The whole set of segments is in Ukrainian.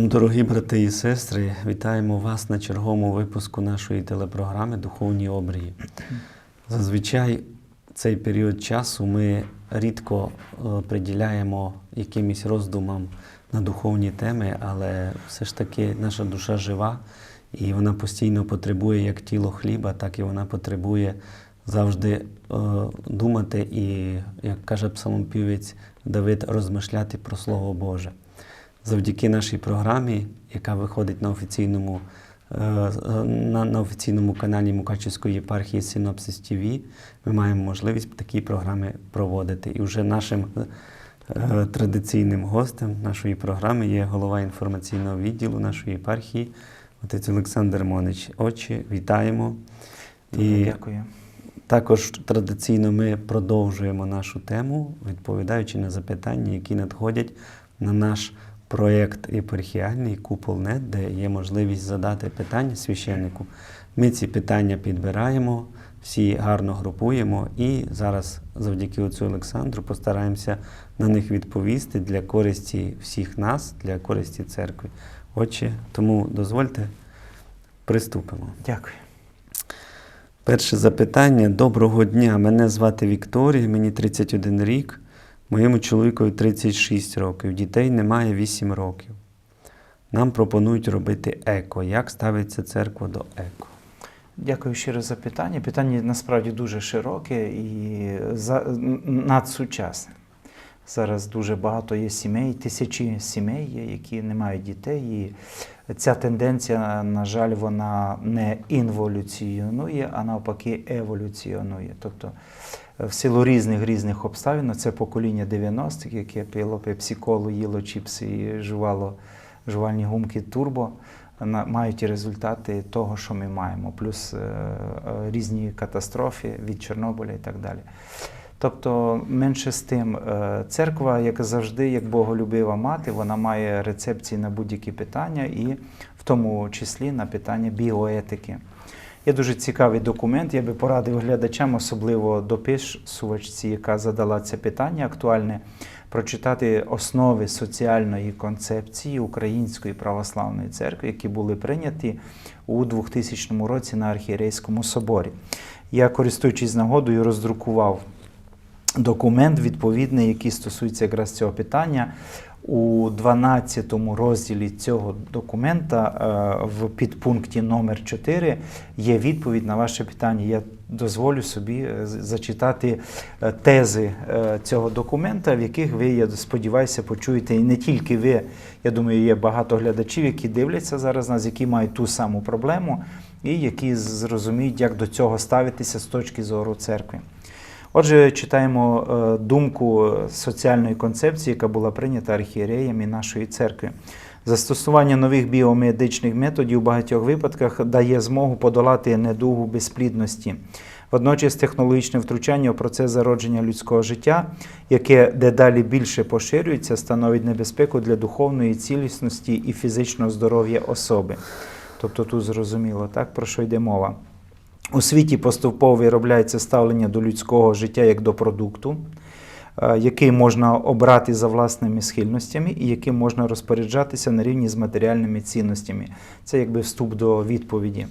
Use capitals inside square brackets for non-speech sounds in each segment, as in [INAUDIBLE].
Шалом, дорогі брати і сестри! Вітаємо вас на черговому випуску нашої телепрограми Духовні обрії. Зазвичай цей період часу ми рідко е, приділяємо якимось роздумам на духовні теми, але все ж таки наша душа жива і вона постійно потребує як тіло хліба, так і вона потребує завжди е, думати і, як каже псалмопівець Давид, розмишляти про Слово Боже. Завдяки нашій програмі, яка виходить на офіційному, е, на, на офіційному каналі Мукачівської єпархії Синопсис ТВ, ми маємо можливість такі програми проводити. І вже нашим е, традиційним гостем нашої програми є голова інформаційного відділу нашої єпархії, отець Олександр Монич. Отче, вітаємо. Дуже дякую. Також традиційно ми продовжуємо нашу тему, відповідаючи на запитання, які надходять на наш проєкт єпархіальний Купол.нет, де є можливість задати питання священнику. Ми ці питання підбираємо, всі гарно групуємо і зараз, завдяки отцю Олександру, постараємося на них відповісти для користі всіх нас, для користі церкви. Отче, тому дозвольте, приступимо. Дякую. Перше запитання. Доброго дня. Мене звати Вікторія, мені 31 рік, моєму чоловікові 36 років, дітей немає 8 років. Нам пропонують робити еко. Як ставиться церква до еко? Дякую щиро за питання. Питання насправді дуже широке і надсучасне. Зараз дуже багато є сімей, тисячі сімей, є, які не мають дітей. І ця тенденція, на жаль, вона не інволюціонує, а навпаки, еволюціонує. Тобто в силу різних різних обставин, це покоління 90-х, яке пило пепсі-колу, їло чіпси і жувало жувальні гумки турбо, мають результати того, що ми маємо, плюс е, е, різні катастрофи від Чорнобиля і так далі. Тобто, менше з тим, е, церква, як завжди, як боголюбива мати, вона має рецепції на будь-які питання, і в тому числі на питання біоетики. Є дуже цікавий документ. Я би порадив глядачам, особливо дописувачці, яка задала це питання актуальне, прочитати основи соціальної концепції Української православної церкви, які були прийняті у 2000 році на архієрейському соборі. Я, користуючись нагодою, роздрукував документ відповідний, який стосується якраз цього питання. У 12 розділі цього документа е, в підпункті номер 4 є відповідь на ваше питання. Я дозволю собі е, зачитати е, тези цього документа, в яких ви, я сподіваюся, почуєте і не тільки ви. Я думаю, є багато глядачів, які дивляться зараз нас, які мають ту саму проблему, і які зрозуміють, як до цього ставитися з точки зору церкви. Отже, читаємо е, думку соціальної концепції, яка була прийнята архієреями нашої церкви. Застосування нових біомедичних методів у багатьох випадках дає змогу подолати недугу безплідності. Водночас технологічне втручання у процес зародження людського життя, яке дедалі більше поширюється, становить небезпеку для духовної цілісності і фізичного здоров'я особи. Тобто тут зрозуміло, так, про що йде мова. У світі поступово виробляється ставлення до людського життя як до продукту, е, який можна обрати за власними схильностями і яким можна розпоряджатися на рівні з матеріальними цінностями. Це якби вступ до відповіді.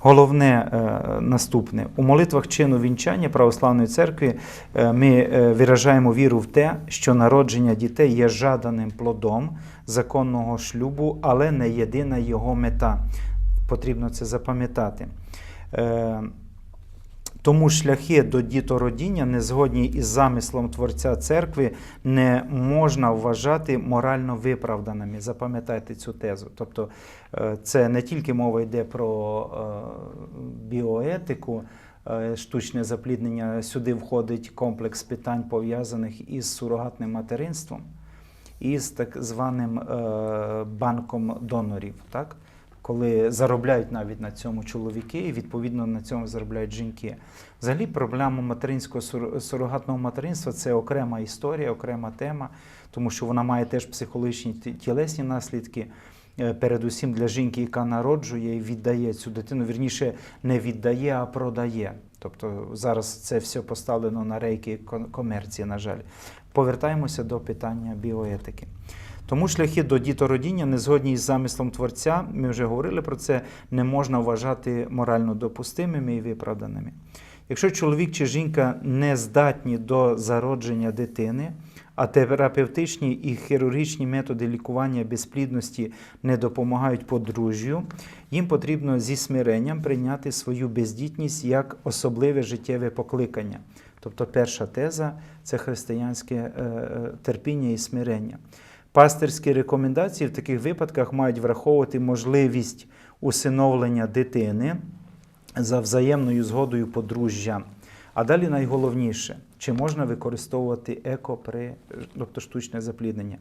Головне е, наступне: у молитвах чину вінчання православної церкви е, ми виражаємо віру в те, що народження дітей є жаданим плодом законного шлюбу, але не єдина його мета. Потрібно це запам'ятати. Е, Тому шляхи до дітородіння, не згодні із замислом Творця церкви, не можна вважати морально виправданими. Запам'ятайте цю тезу. Тобто е, це не тільки мова йде про е, біоетику, штучне запліднення. Сюди входить комплекс питань, пов'язаних із сурогатним материнством і з так званим банком донорів. Так? Коли заробляють навіть на цьому чоловіки, і відповідно на цьому заробляють жінки. Взагалі, проблема материнського сур- сурогатного материнства це окрема історія, окрема тема, тому що вона має теж психологічні ті- тілесні наслідки. Е, Передусім для жінки, яка народжує і віддає цю дитину, вірніше не віддає, а продає. Тобто зараз це все поставлено на рейки комерції, на жаль. Повертаємося до питання біоетики. Тому шляхи до дітородіння, не згодні із замислом Творця, ми вже говорили про це, не можна вважати морально допустимими і виправданими. Якщо чоловік чи жінка не здатні до зародження дитини, а терапевтичні і хірургічні методи лікування безплідності не допомагають подружжю, їм потрібно зі смиренням прийняти свою бездітність як особливе життєве покликання. Тобто перша теза це християнське е, е, терпіння і смирення. Пастирські рекомендації в таких випадках мають враховувати можливість усиновлення дитини за взаємною згодою подружжя. А далі найголовніше, чи можна використовувати еко при тобто штучне запліднення.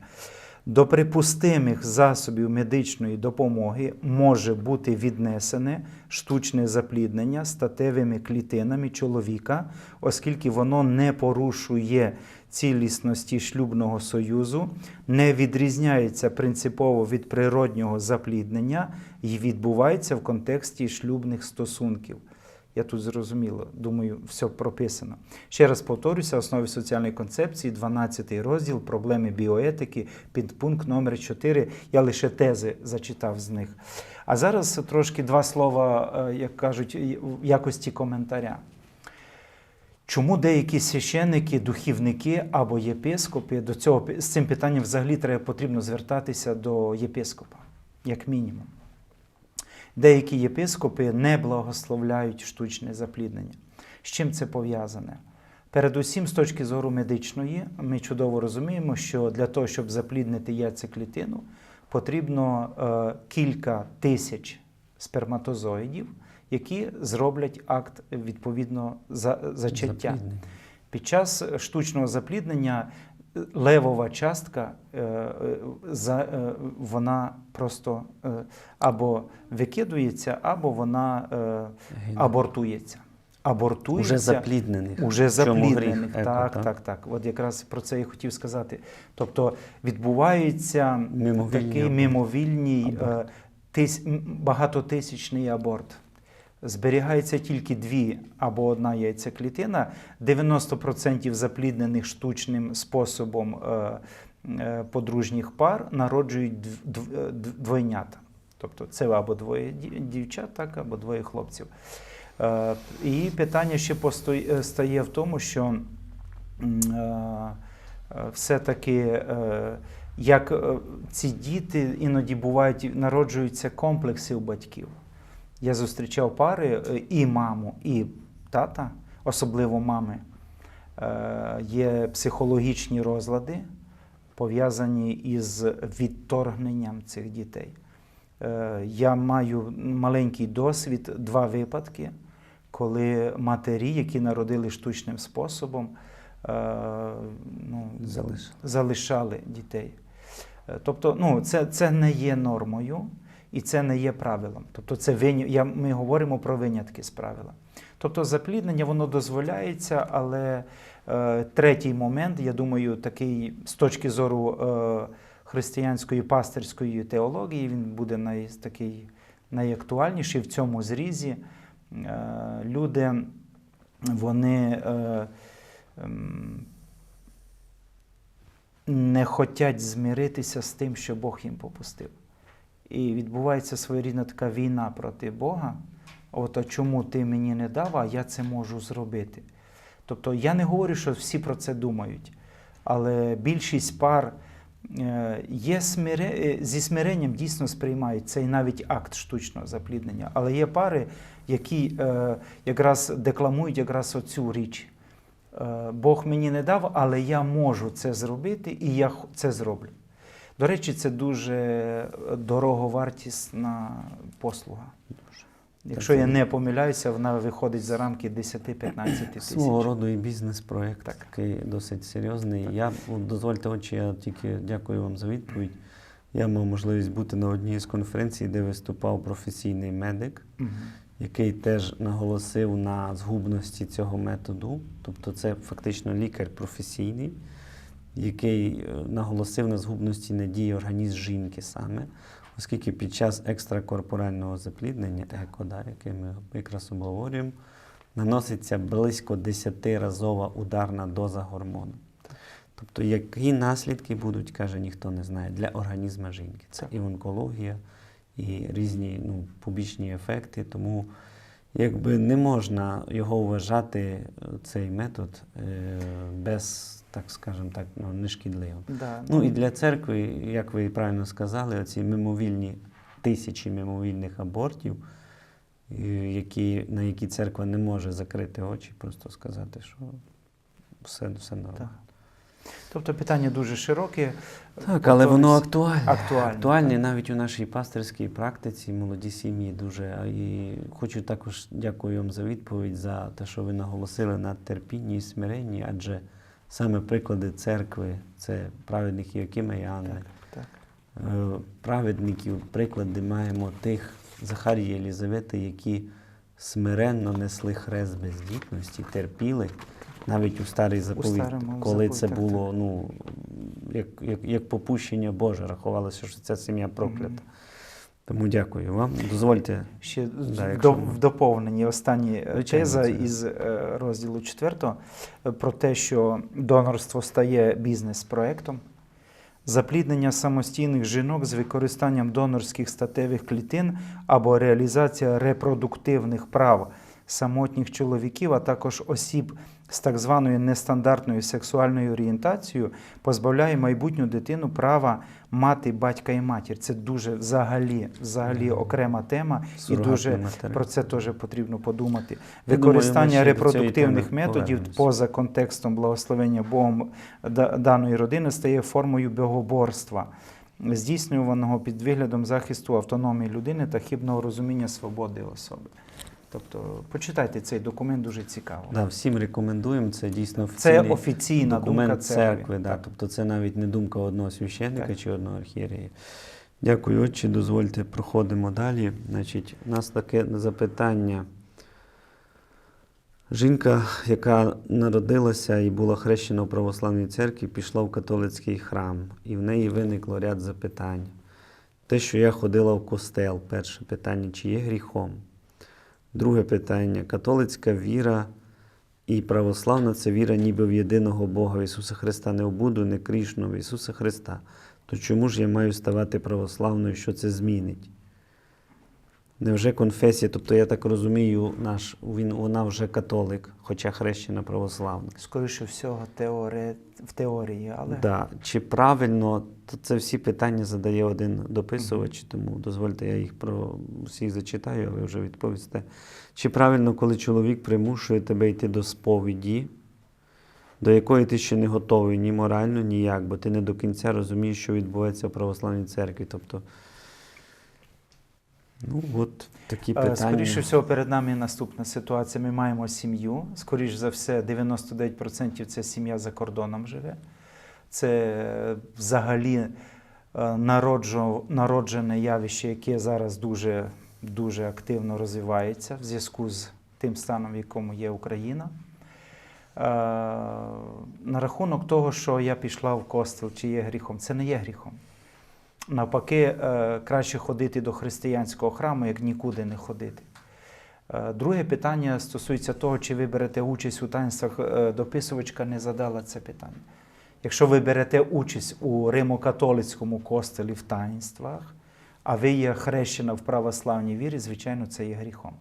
До припустимих засобів медичної допомоги може бути віднесене штучне запліднення статевими клітинами чоловіка, оскільки воно не порушує цілісності шлюбного союзу, не відрізняється принципово від природнього запліднення і відбувається в контексті шлюбних стосунків. Я тут зрозуміло, думаю, все прописано. Ще раз повторюся, основи соціальної концепції, 12 розділ, проблеми біоетики, підпункт номер 4. Я лише тези зачитав з них. А зараз трошки два слова, е, як кажуть, в якості коментаря. Чому деякі священники, духівники або єпископи до цього з цим питанням взагалі треба потрібно звертатися до єпископа, як мінімум. Деякі єпископи не благословляють штучне запліднення. З чим це пов'язане? Передусім, з точки зору медичної, ми чудово розуміємо, що для того, щоб запліднити яйцеклітину, потрібно е, кілька тисяч сперматозоїдів, які зроблять акт відповідно за, зачаття. Під час штучного запліднення левова частка, е, е, за- е, вона просто або викидується, або вона абортується. Абортується Уже запліднених. Уже запліднених. Еко, так, так, так, От якраз про це я хотів сказати. Тобто відбувається Мимовільний такий мимовільний тис, багатотисячний аборт. Зберігається тільки дві або одна яйцеклітина. 90% запліднених штучним способом е, е, подружніх пар народжують е, дв- двойнята. Тобто це або двоє дівчат, так, або двоє хлопців. І питання ще стає в тому, що все-таки як ці діти іноді бувають, народжуються комплекси у батьків. Я зустрічав пари е, і маму, і тата, особливо мами. Е, Є психологічні розлади, пов'язані із відторгненням цих дітей. Е, Я маю маленький досвід, два випадки, коли матері, які народили штучним способом, ну, залишали дітей. Тобто, ну, це, це не є нормою і це не є правилом. Тобто, це я, ми говоримо про винятки з правила. Тобто, запліднення воно дозволяється, але е, третій момент, я думаю, такий з точки зору е, християнської пастирської теології, він буде най, такий найактуальніший в цьому зрізі. Е, люди, вони. Е, ем, не хочуть змиритися з тим, що Бог їм попустив. І відбувається своєрідна така війна проти Бога. От а чому ти мені не дав, а я це можу зробити. Тобто я не говорю, що всі про це думають, але більшість пар е, є смире... е, зі смиренням дійсно сприймають цей навіть акт штучного запліднення. Але є пари, які е, якраз декламують якраз оцю річ. Бог мені не дав, але я можу це зробити, і я це зроблю. До речі, це дуже дороговартісна послуга. Якщо я не помиляюся, вона виходить за рамки 10-15 тисяч. Свого роду і бізнес-проєкт Так. такий досить серйозний. Я дозвольте, отче, я тільки дякую вам за відповідь. Я мав можливість бути на одній з конференцій, де виступав професійний медик, Мгм. який теж наголосив на згубності цього методу. Тобто, це фактично лікар професійний, який е, наголосив на згубності надії організм жінки саме, оскільки під час екстракорпорального запліднення, еко, да, яке ми якраз обговорюємо, наноситься близько 10-разова ударна доза гормону. Тобто, які наслідки будуть, каже, ніхто не знає для організму жінки. Це і онкологія, і різні ну, побічні ефекти. Тому якби не можна його вважати, е, цей метод, е, без, так скажемо так, ну, нешкідливим. Да. Ну і для церкви, як ви правильно сказали, оці мимовільні тисячі мимовільних абортів, е, які, на які церква не може закрити очі, просто сказати, що все, все нормально. Тобто питання дуже широке. Так, але воно актуальне. актуальне, Актуальне так. навіть у нашій пасторській практиці, молоді сім'ї дуже. І хочу також дякую вам за відповідь, за те, що ви наголосили на терпінні і смиренні, адже саме приклади церкви це праведних Іокима і Анни. Так, так. Е, праведників, приклади маємо тих Захарії Єлізавети, які смиренно несли хрест бездітності, терпіли. Навіть у старий заповіт, старому коли це так, було ну, як, як, як попущення Боже, рахувалося, що ця сім'я проклята. Мгм. Тому дякую вам. Дозвольте. Ще Да, якщо до- в доповненні останні е, теза із е, розділу 4 про те, що донорство стає бізнес-проектом. Запліднення самостійних жінок з використанням донорських статевих клітин або реалізація репродуктивних прав самотніх чоловіків, а також осіб з так званою нестандартною сексуальною орієнтацією, позбавляє майбутню дитину права мати батька і матір. Це дуже взагалі, взагалі окрема тема, і дуже матері. про це теж потрібно подумати. Я думаю, Використання до репродуктивних методів поза контекстом благословення Богом даної родини стає формою богоборства, здійснюваного під виглядом захисту автономії людини та хибного розуміння свободи особи. Тобто, почитайте цей документ дуже цікаво. Да, всім рекомендуємо. Це дійсно Це офіційний офіційна документ думка церкви. церкви. Да. Тобто це навіть не думка одного священника Так. чи одного архієрея. Дякую, отче. Дозвольте, проходимо далі. Значить, у нас таке запитання. Жінка, яка народилася і була хрещена в православній церкві, пішла в католицький храм, і в неї виникло ряд запитань. Те, що я ходила в костел, перше питання, чи є гріхом? Друге питання католицька віра і православна це віра ніби в єдиного Бога Ісуса Христа, не в Буду, не Крішну, в Ісуса Христа. То чому ж я маю ставати православною, що це змінить? Невже конфесія, тобто я так розумію, наш, він, вона вже католик, хоча хрещена православна. Скоріше всього, теори... в теорії, але Да. Чи правильно, то це всі питання задає один дописувач, тому дозвольте, я їх про всіх зачитаю, а ви вже відповісте. Чи правильно, коли чоловік примушує тебе йти до сповіді, до якої ти ще не готовий ні морально, ні як, бо ти не до кінця розумієш, що відбувається в православній церкві. Тобто, ну от такі Е, питання. Скоріше всього, перед нами наступна ситуація. Ми маємо сім'ю. Скоріше за все, 99% це сім'я за кордоном живе. Це взагалі е, народжене явище, яке зараз дуже, дуже активно розвивається в зв'язку з тим станом, в якому є Україна. Е, На рахунок того, що я пішла в костел, чи є гріхом, це не є гріхом. Навпаки, е, краще ходити до християнського храму, як нікуди не ходити. Друге питання стосується того, чи ви берете участь у. Е, Дописувачка не задала це питання. Якщо ви берете участь у Римо-католицькому костелі в таїнствах, а ви є хрещена в православній вірі, звичайно, це є гріхом.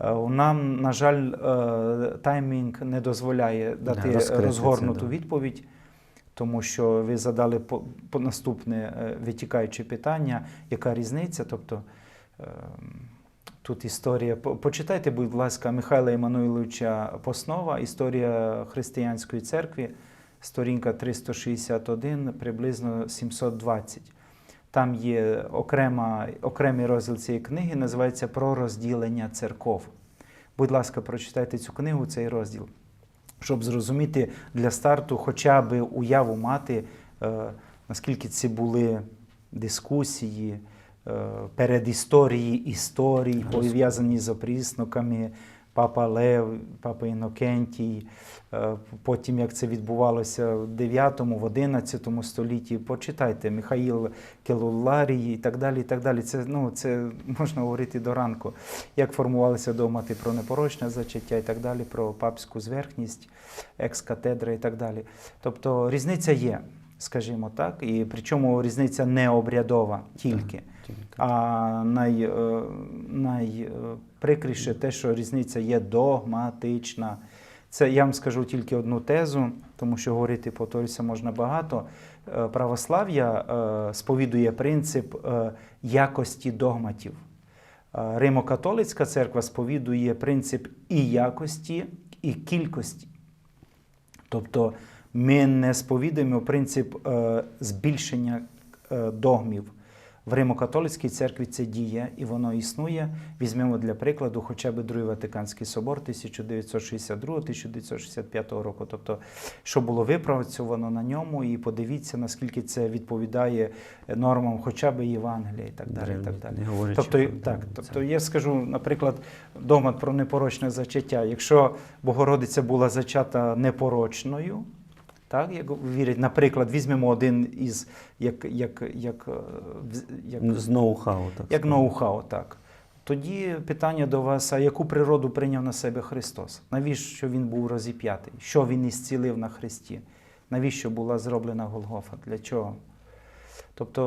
Е, Нам, на жаль, е, таймінг не дозволяє дати це, розгорнуту да. відповідь, тому що ви задали наступне е, витікаюче питання, яка різниця. Тобто е, тут історія. Почитайте, будь ласка, Михайла Іммануїловича Поснова, історія християнської церкви, сторінка 361, приблизно 720. Там є окрема, окремий розділ цієї книги, називається Про розділення церков. Будь ласка, прочитайте цю книгу, цей розділ, щоб зрозуміти для старту хоча б уяву мати, е, наскільки це були дискусії, е, передісторії історій, пов'язані з опріснуками, папа Лев, папа Інокентій, е, потім як це відбувалося в 9 в 11 столітті. Почитайте Михаїл Келуларій і так далі. і так далі. Це, ну, це можна говорити до ранку. Як формувалися догмати про непорочне зачаття і так далі, про папську зверхність, екс-катедра і так далі. Тобто різниця є, скажімо так, і причому різниця не обрядова тільки. А най, е, найприкріше те, що різниця є догматична. Це я вам скажу тільки одну тезу, тому що говорити повторюся можна багато. Е, Православ'я е, сповідує принцип е, якості догматів. Е, Римо-католицька церква сповідує принцип і якості, і кількості. Тобто ми не сповідуємо принцип е, збільшення е, догмів. В Римо-католицькій церкві це діє і воно існує. Візьмемо для прикладу хоча б Другий Ватиканський собор 1962-1965 року. Тобто, що було випрацьовано на ньому, і подивіться, наскільки це відповідає нормам хоча б Євангелія і так далі. І так далі. Говорячи Тобто, про так, тобто я скажу, наприклад, догмат про непорочне зачаття. Якщо Богородиця була зачата непорочною, так, як вірять, наприклад, візьмемо один із як, як, як, е, як, з ноу-хау, так як ноу-хау, так. Тоді питання до вас: а яку природу прийняв на себе Христос? Навіщо він був розіп'ятий? Що він ісцілив на Христі? Навіщо була зроблена Голгофа? Для чого? Тобто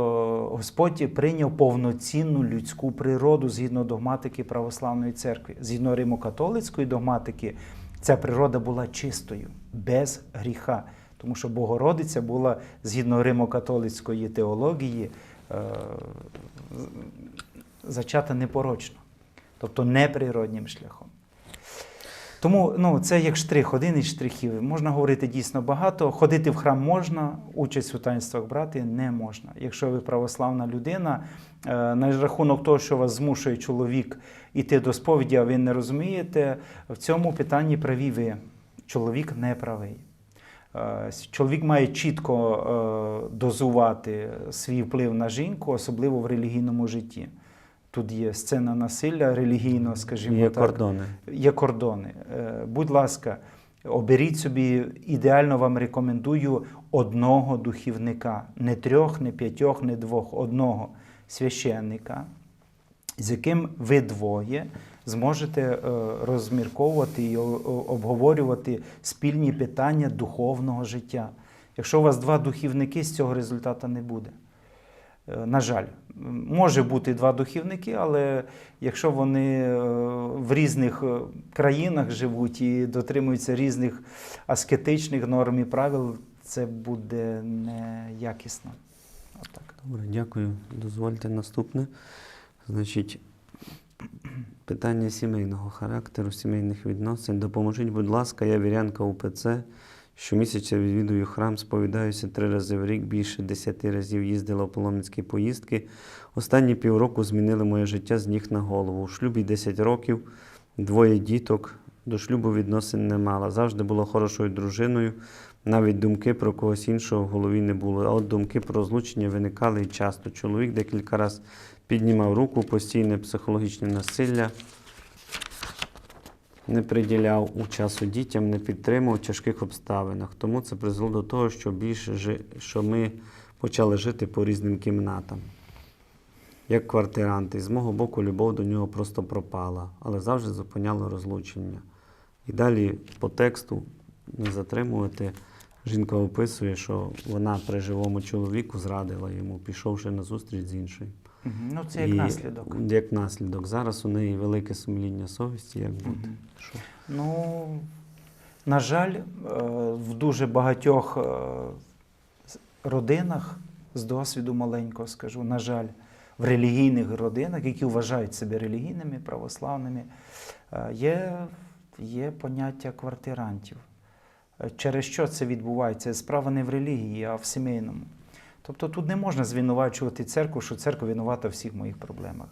Господь прийняв повноцінну людську природу згідно догматики православної церкви. Згідно Римо-католицької догматики, ця природа була чистою, без гріха. Тому що Богородиця була згідно Римо-католицької теології е, зачата непорочно, тобто неприроднім шляхом. Тому ну, це як штрих, один із штрихів. Можна говорити дійсно багато. Ходити в храм можна, участь у таїнствах брати не можна. Якщо ви православна людина, е, на рахунок того, що вас змушує чоловік іти до сповіді, а ви не розумієте, в цьому питанні праві ви. Чоловік не правий. Е, Чоловік має чітко е, дозувати свій вплив на жінку, особливо в релігійному житті. Тут є сцена насилля релігійного, скажімо Є так кордони. є кордони. Е, Будь ласка, оберіть собі, ідеально вам рекомендую одного духівника, не трьох, не п'ятьох, не двох, одного священника, з яким ви двоє зможете е, розмірковувати і обговорювати спільні питання духовного життя. Якщо у вас два духівники, з цього результату не буде. Е, На жаль, може бути два духівники, але якщо вони е, в різних країнах живуть і дотримуються різних аскетичних норм і правил, це буде неякісно. Добре, дякую. Дозвольте наступне. Значить, питання сімейного характеру, сімейних відносин. Допоможіть, будь ласка, я вірянка УПЦ. Щомісяця відвідую храм, сповідаюся три рази в рік, більше десяти разів їздила в паломницькі поїздки. Останні півроку змінили моє життя з ніг на голову. У шлюбі 10 років, двоє діток. До шлюбу відносин не мала. Завжди була хорошою дружиною. Навіть думки про когось іншого в голові не було. А от думки про розлучення виникали і часто. Чоловік декілька разів піднімав руку, постійне психологічне насилля, не приділяв у часу дітям, не підтримував в тяжких обставинах. Тому це призвело до того, що більше що ми почали жити по різним кімнатам. Як квартиранти, з мого боку, любов до нього просто пропала, але завжди зупиняло розлучення. І далі по тексту не затримувати. Жінка описує, що вона при живому чоловіку зрадила йому, пішовши на зустріч з іншою. Ну, це як І наслідок. Як наслідок. Зараз у неї велике сумління совісті, як бути. Що? Ну, на жаль, е, в дуже багатьох е, родинах з досвіду маленького скажу, на жаль, в релігійних родинах, які вважають себе релігійними, православними, е, є, є поняття квартирантів. Через що це відбувається? Справа не в релігії, а в сімейному. Тобто тут не можна звинувачувати церкву, що церква винувата в всіх моїх проблемах.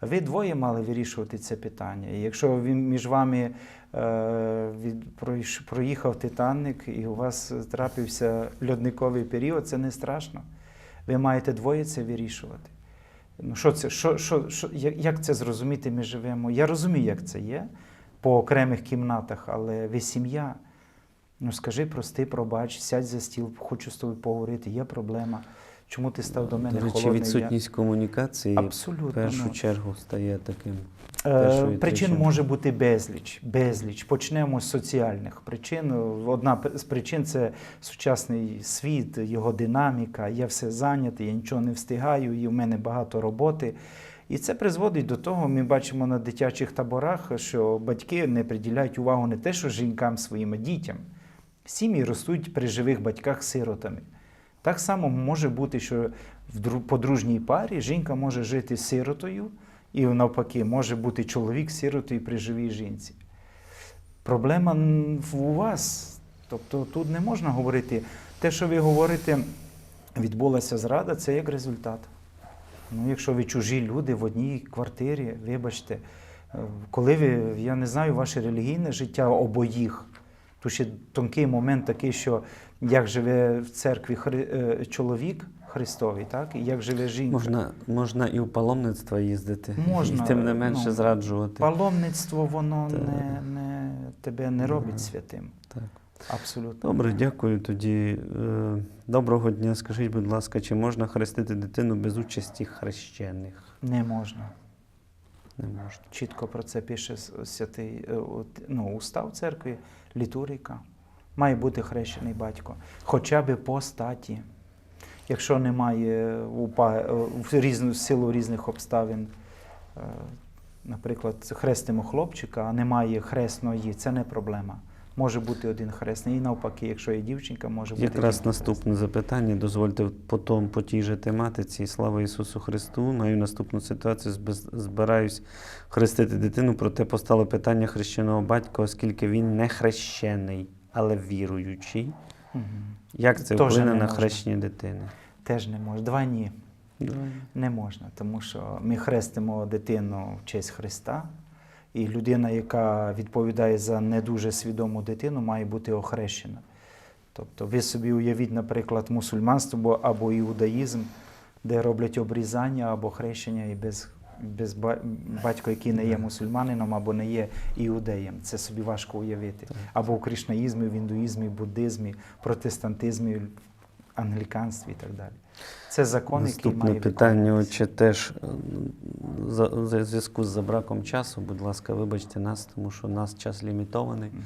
Ви двоє мали вирішувати це питання. І якщо він між вами е, проїхав Титаник і у вас трапився льодниковий період, це не страшно. Ви маєте двоє це вирішувати. Ну, що це, що, що, що, як це зрозуміти, ми живемо? Я розумію, як це є. по окремих кімнатах, але ви сім'я. Ну скажи, прости, пробач, сядь за стіл, хочу з тобою поговорити, є проблема. Чому ти став до мене До речі, холодний? Я- відсутність комунікації Абсолютно. в першу ну. чергу стає таким. Е, Причин може бути безліч. безліч. Почнемо з соціальних причин. Одна з причин це сучасний світ, його динаміка. Я все зайнятий, я нічого не встигаю, і в мене багато роботи. І це призводить до того, ми бачимо на дитячих таборах, що батьки не приділяють увагу не те, що жінкам своїм, а дітям. Сім'ї ростуть при живих батьках сиротами. Так само може бути, що в подружній парі жінка може жити сиротою, і навпаки, може бути чоловік сиротою при живій жінці. Проблема у вас. Тобто тут не можна говорити. Те, що ви говорите, відбулася зрада, це як результат. Ну, якщо ви чужі люди в одній квартирі, вибачте, е, коли ви, я не знаю, ваше релігійне життя обоїх, то ще тонкий момент такий, що як живе в церкві хри, е, чоловік Христовий, так? І як живе жінка. Можна, можна і в паломництво їздити, Можна, і тим не менше ну, зраджувати. Паломництво, воно Так. не, не, тебе не робить Ага. святим. Так. Абсолютно. Добре, дякую тоді. Е, Доброго дня. Скажіть, будь ласка, чи можна хрестити дитину без участі хрещених? Не можна. Не можна. Чітко про це пише святий е, ну, устав церкви, літургіка. Має бути хрещений батько, хоча б по статі. Якщо немає в різну силу різних обставин, е, наприклад, хрестимо хлопчика, а немає хресної, це не проблема. Може бути один хресний, і навпаки, якщо є дівчинка, може бути Якраз наступне запитання. Дозвольте потім по тій же тематиці. Слава Ісусу Христу. Маю наступну ситуацію. Збираюсь хрестити дитину, проте постало питання хрещеного батька, оскільки він не хрещений, але віруючий. Мгм. Як це Тоже вплине не на хрещення дитини? Теж не може. Два ні. Давай. Не можна, тому що ми хрестимо дитину в честь Христа, і людина, яка відповідає за не дуже свідому дитину, має бути охрещена. Тобто ви собі уявіть, наприклад, мусульманство або- іудаїзм, де роблять обрізання або хрещення і без, без ба- батько, який не є мусульманином або не є іудеєм. Це собі важко уявити. Або в кришнаїзмі, в індуїзмі, буддизмі, протестантизмі, англіканстві і так далі. Це закон, який Наступне має питання, отче, теж за, за зв'язку з забраком часу. Будь ласка, вибачте нас, тому що у нас час лімітований. Мгм.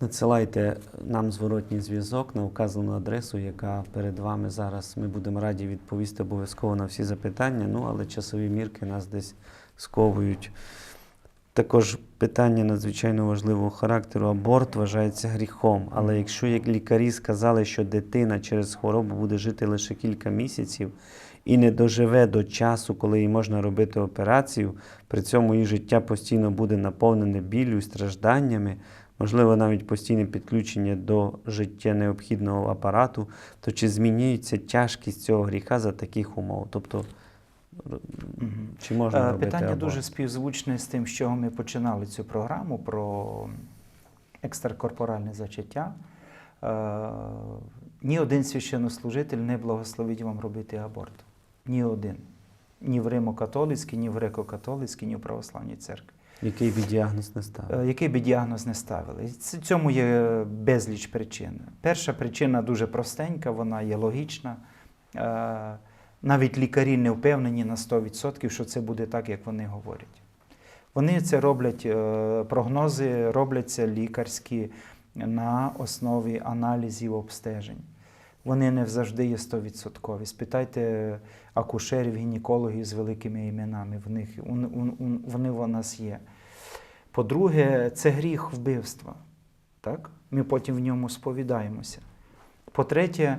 Надсилайте нам зворотній зв'язок на указану адресу, яка перед вами зараз. Ми будемо раді відповісти обов'язково на всі запитання, ну але часові мірки нас десь сковують. Також питання надзвичайно важливого характеру. Аборт вважається гріхом. Але якщо як лікарі сказали, що дитина через хворобу буде жити лише кілька місяців і не доживе до часу, коли їй можна робити операцію, при цьому її життя постійно буде наповнене біллю стражданнями, можливо, навіть постійне підключення до життя необхідного апарату, то чи змінюється тяжкість цього гріха за таких умов? Тобто. Чи можна Е, робити Питання дуже співзвучне з тим, з чого ми починали цю програму про екстракорпоральне зачаття. Е, Ні один священнослужитель не благословить вам робити аборт. Ні один. Ні в Римо-католицькій, ні в греко-католицькій, ні в православній церкві. Який би діагноз не став? Е, Який би діагноз не ставили. Цьому є безліч причин. Перша причина дуже простенька, вона є логічна. Навіть лікарі не впевнені на 100%, що це буде так, як вони говорять. Вони це роблять, е, прогнози робляться лікарські на основі аналізів обстежень. Вони не завжди є 100%. Спитайте акушерів, гінекологів з великими іменами. В них, вони у нас є. По-друге, це гріх вбивства. Так? Ми потім в ньому сповідаємося. По-третє,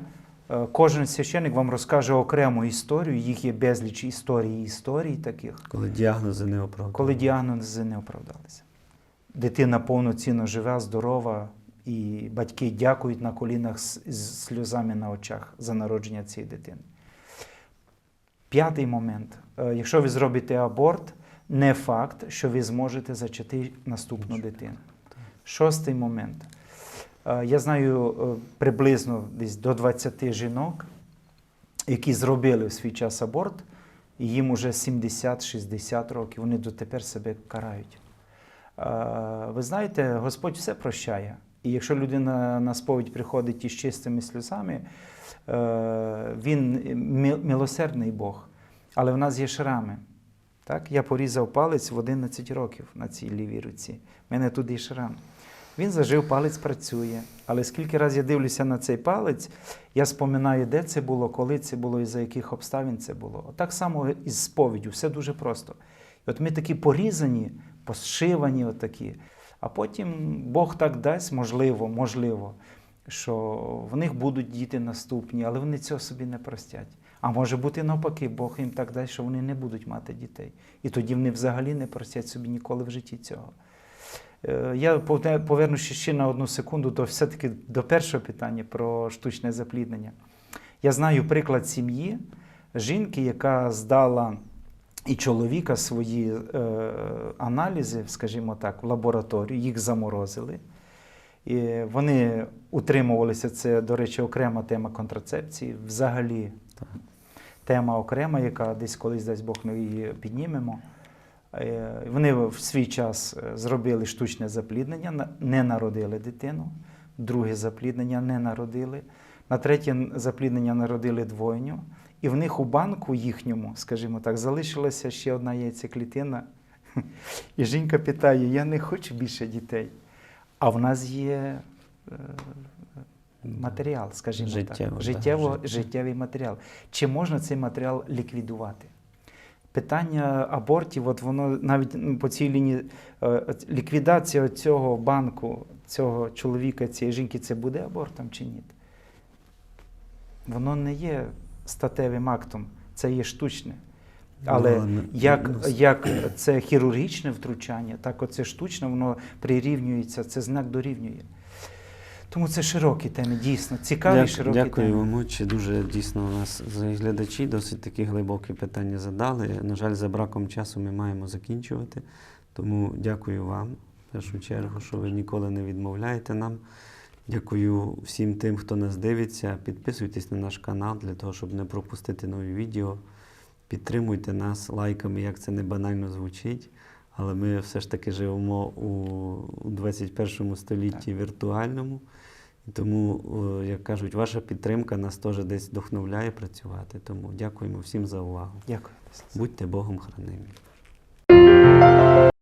кожен священник вам розкаже окрему історію, їх є безліч історій і історій таких, Коли діагнози не оправдані. коли діагнози не оправдалися. Дитина повноцінно живе, здорова, і батьки дякують на колінах з, з сльозами на очах за народження цієї дитини. П'ятий момент. Е, Якщо ви зробите аборт, не факт, що ви зможете зачати наступну дитину. Шостий момент. Е, Я знаю е, приблизно десь до 20 жінок, які зробили в свій час аборт, і їм уже 70-60 років, вони дотепер себе карають. Е, Ви знаєте, Господь все прощає. І якщо людина на сповідь приходить із чистими сльозами, він милосердний Бог. Але в нас є шрами. Так? Я порізав палець в 11 років на цій лівій руці. У мене тут є шрам. Він зажив, палець працює. Але скільки разів я дивлюся на цей палець, я споминаю, де це було, коли це було і за яких обставин це було. Так само із сповіддю, все дуже просто. І от ми такі порізані, посшивані, отакі. А потім Бог так дасть, можливо, можливо, що в них будуть діти наступні, але вони цього собі не простять. А може бути навпаки, Бог їм так дасть, що вони не будуть мати дітей. І тоді вони взагалі не простять собі ніколи в житті цього. Е, Я повернуся ще на одну секунду до все-таки до першого питання про штучне запліднення. Я знаю приклад сім'ї жінки, яка здала і чоловіка свої е, аналізи, скажімо так, в лабораторію, їх заморозили. І вони утримувалися, це, до речі, окрема тема контрацепції. Взагалі, Так. тема окрема, яка десь колись, дасть Бог, ми її піднімемо. Е, Вони в свій час е, зробили штучне запліднення, не народили дитину, друге запліднення не народили, на третє запліднення народили двойню, і в них у банку їхньому, скажімо так, залишилася ще одна яйцеклітина. [LAUGHS] І жінка питає: я не хочу більше дітей. А в нас є е, матеріал, скажімо Життєво, так. Життєво, життєвий матеріал. Чи можна цей матеріал ліквідувати? Питання абортів, от воно навіть ну, по цій лінії е, ліквідація цього банку, цього чоловіка, цієї жінки, це буде абортом чи ні? Воно не є статевим актом, це є штучне. Але Ну, як, ну, як це хірургічне втручання, так оце штучне, воно прирівнюється, це знак дорівнює. Тому це широкі теми, дійсно, цікаві Дя- широкі Дякую теми. вам, отче. Дуже дійсно у нас глядачі досить такі глибокі питання задали. На жаль, за браком часу ми маємо закінчувати. Тому дякую вам в першу чергу, що ви ніколи не відмовляєте нам. Дякую всім тим, хто нас дивиться. Підписуйтесь на наш канал для того, щоб не пропустити нові відео. Підтримуйте нас лайками, як це не банально звучить. Але ми все ж таки живемо у, у 21 столітті віртуальному. Тому, як кажуть, ваша підтримка нас теж десь вдохновляє працювати. Тому дякуємо всім за увагу. Дякую. Будьте Богом хранимі.